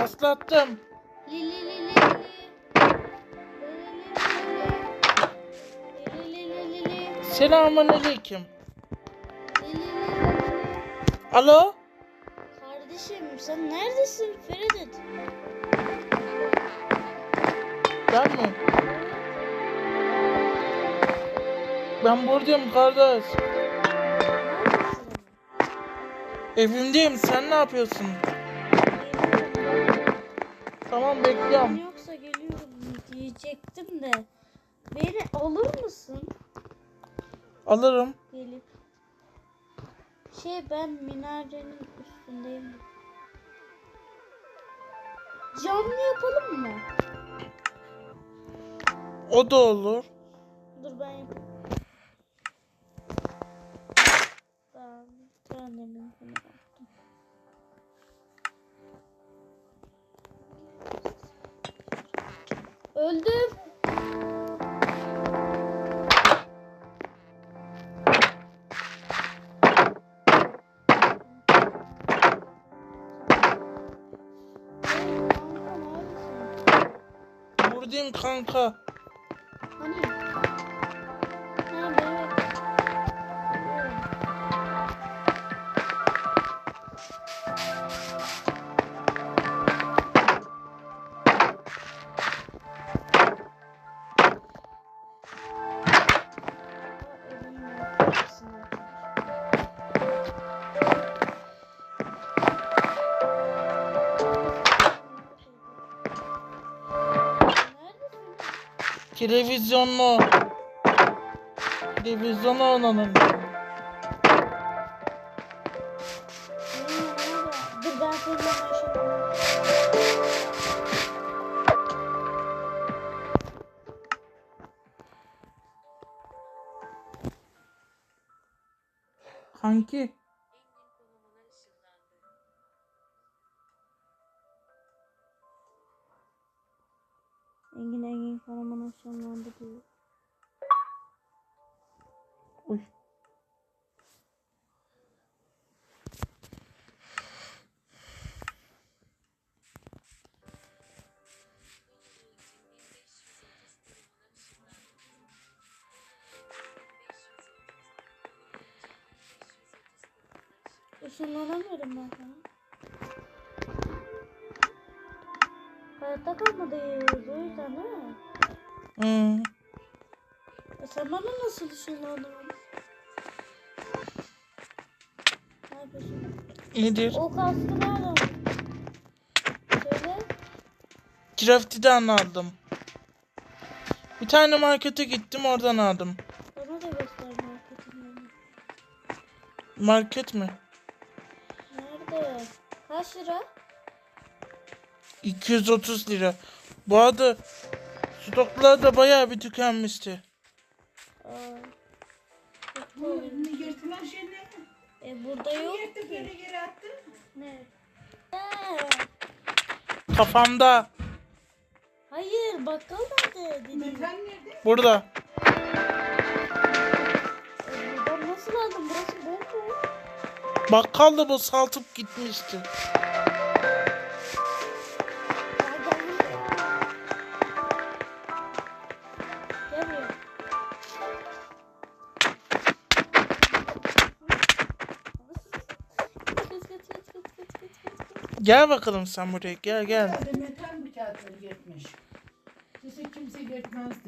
Paslattım. Li li li li li. Selamun aleyküm. Alo? Kardeşim sen neredesin Feridun? Ben mi? Ben buradayım kardeş. Evimdeyim. Sen ne yapıyorsun? Tamam Ben bekliyorum. yoksa geliyorum diyecektim de. Beni alır mısın? Alırım. Gelip. Şey ben minarenin üstündeyim. Canlı yapalım mı? O da olur. Dur ben yapayım. Ben trenlerin bunu yaptım. Öldüm. Vurdum kanka. Hani? Televizyonla. Televizyonla oynanın. Kanki. そんなんできる。おい。Işınlara verin bakalım. Hayatta kalmadı o yüzden değil mi? Hı. E sen bana nasıl ışınlandın? Yapıyorsun? Nedir? O kaskı nereden? Söyle. Crafty'den aldım. Bir tane markete gittim oradan aldım. Bana da göster marketin. Market mi? Nerede? Kaç lira? 230 lira. Bu arada stoklar da bayağı bir tükenmişti. Aa. Bu yırtılan şey ne? E burada yok Yırtıp ki. geri geri attın. Ne? Ee, Kafamda. Hayır bakkal nerede. Metal nerede? Burada. E, buradan nasıl aldım? Burası bomboş. Bakkal da boşaltıp gitmişti. Gel bakalım sen buraya. Gel gel. Herhalde mi kağıtları yırtmış? Kimse kimse yırtmazdı.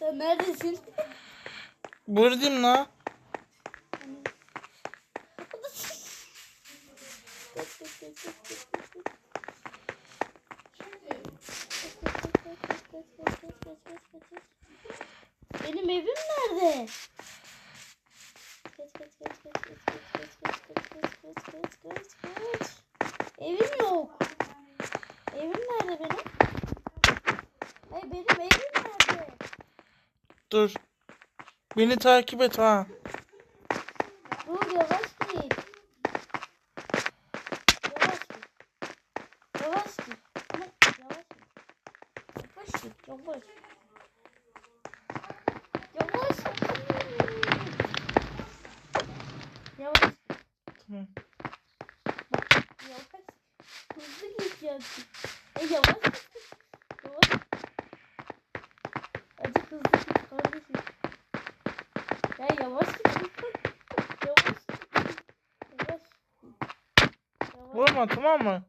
Sen neredesin? Buradayım la. Benim evim nerede? Kaç kaç kaç kaç kaç kaç kaç kaç kaç kaç kaç kaç kaç. Evim yok. Evim nerede benim? Ay benim evim? Dur. Beni takip et ha. Dur yavaş git. Yavaş git. Yavaş git. Yavaş git. Yavaş git. Yavaş. Yavaş. Yavaş. Tamam. Yavaş. Hızlı git ya. E, yavaş git. Tamam mı?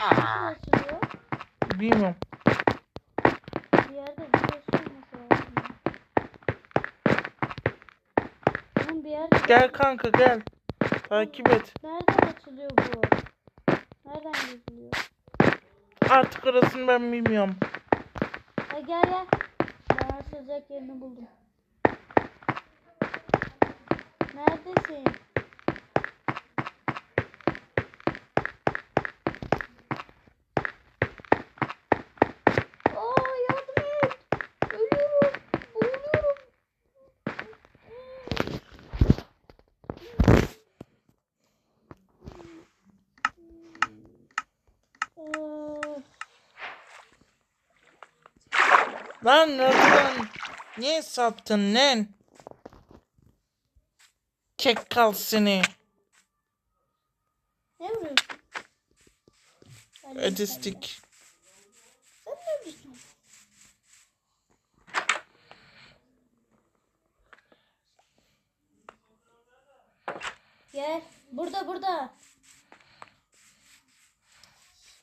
Nasıl? Bilmiyorum. Bir yerde bir şey olması lazım. Bir yerde Gel kanka gel. Takip et. Nereden açılıyor bu? Nereden geziliyor? Artık orasını ben bilmiyorum. Ha gel gel. Ben açılacak yerini buldum. Neredesin? Lan oradan niye saptın lan? Çekal seni. ne vuruyorsun? Edistik. Sen ne vuruyorsun? Gel. Burada burada.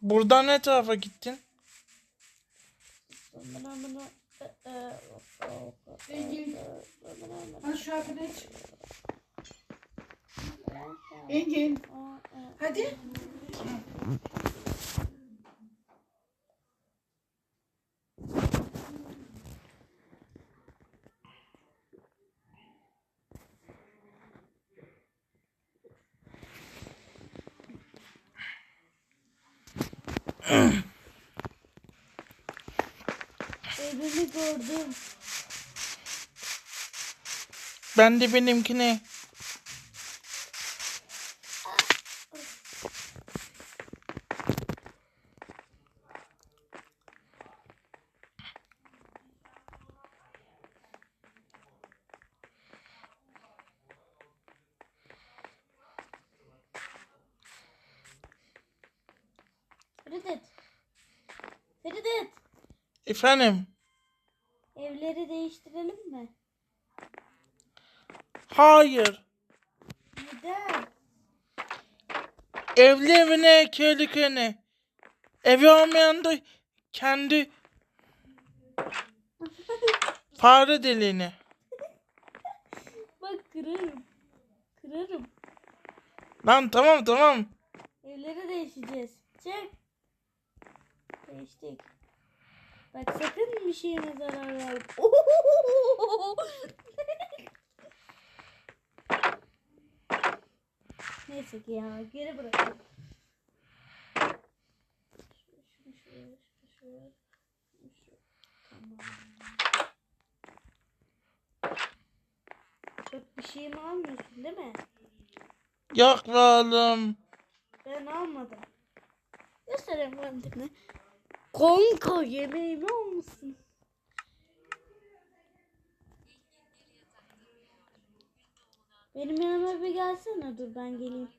Buradan ne tarafa gittin? Bana bunu e, e, Engin. Hadi şu arkada iç. Engin. Hadi. Ben de benimkini. Feridet. Feridet. Efendim? Evleri değiştirelim mi? Hayır. Neden? Evli evine, köylü köyüne. Evi olmayan da kendi fare deliğine. Bak kırarım. Kırarım. Lan tamam tamam. Evleri değişeceğiz. Çek. Değiştik. Bak sakın bir şeyine zarar verme. Neyse ki ya geri bırakalım. Şunu. Tamam. Çok bir şeyimi almıyorsun değil mi? Yok be oğlum. Ben almadım. Göstereyim kendine. Konka yemeğimi almışsın. Benim yanıma bir gelsene dur ben geleyim.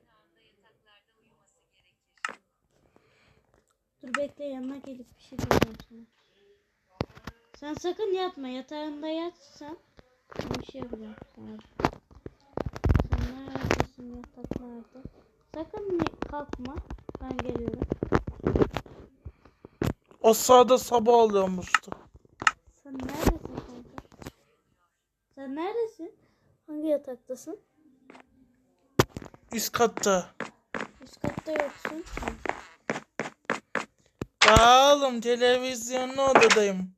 Dur bekle yanına gelip bir şey diyeceğim sana. Sen sakın yatma yatağında yatsan bir şey yapacağım sana. Sen neredesin yatak nerede? Sakın kalkma ben geliyorum. O sağda sabah oluyormuştu. Sen neredesin kanka? Sen kattasın? Üst katta. Üst katta yoksun. Aa, oğlum televizyonlu odadayım.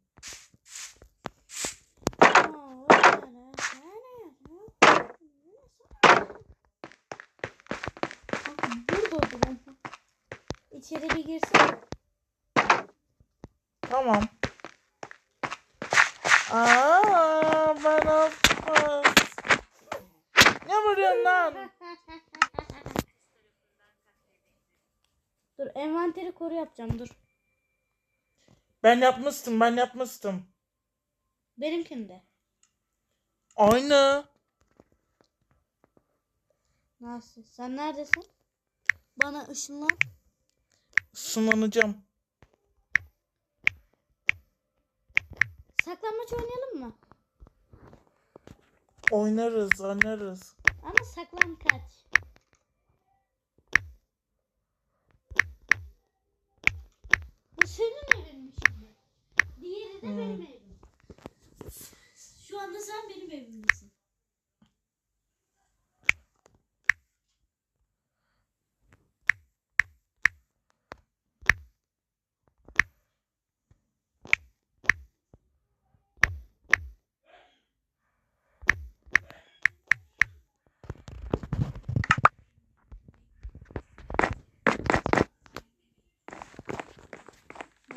İçeri bir girsin. Tamam. Aa, ben. Ne vuruyorsun lan? Envanteri koru yapacağım dur. Ben yapmıştım, ben yapmıştım. Benimkinde. Aynı. Nasıl? Sen neredesin? Bana ışınlan. Sınanacağım. Saklanmaç oynayalım mı? Oynarız, oynarız. Ama saklan kaç. Benim evim. Şu anda sen benim evimdesin.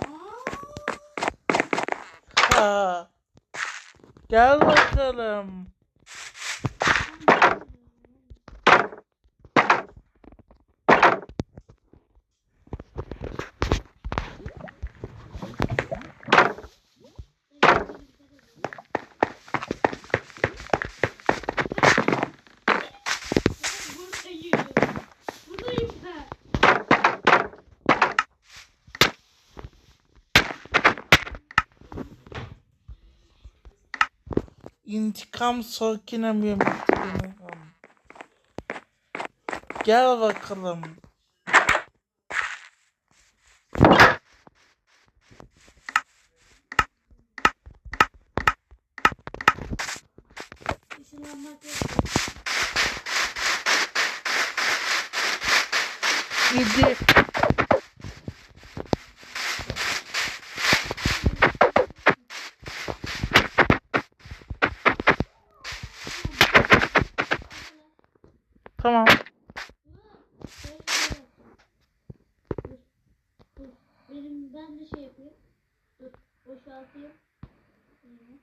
Aa, Ha. Gel bakalım. İntikam yemeklerini. Gel bakalım. Işınlanmak ben de şey yapayım. Dur, boşaltayım. Yine.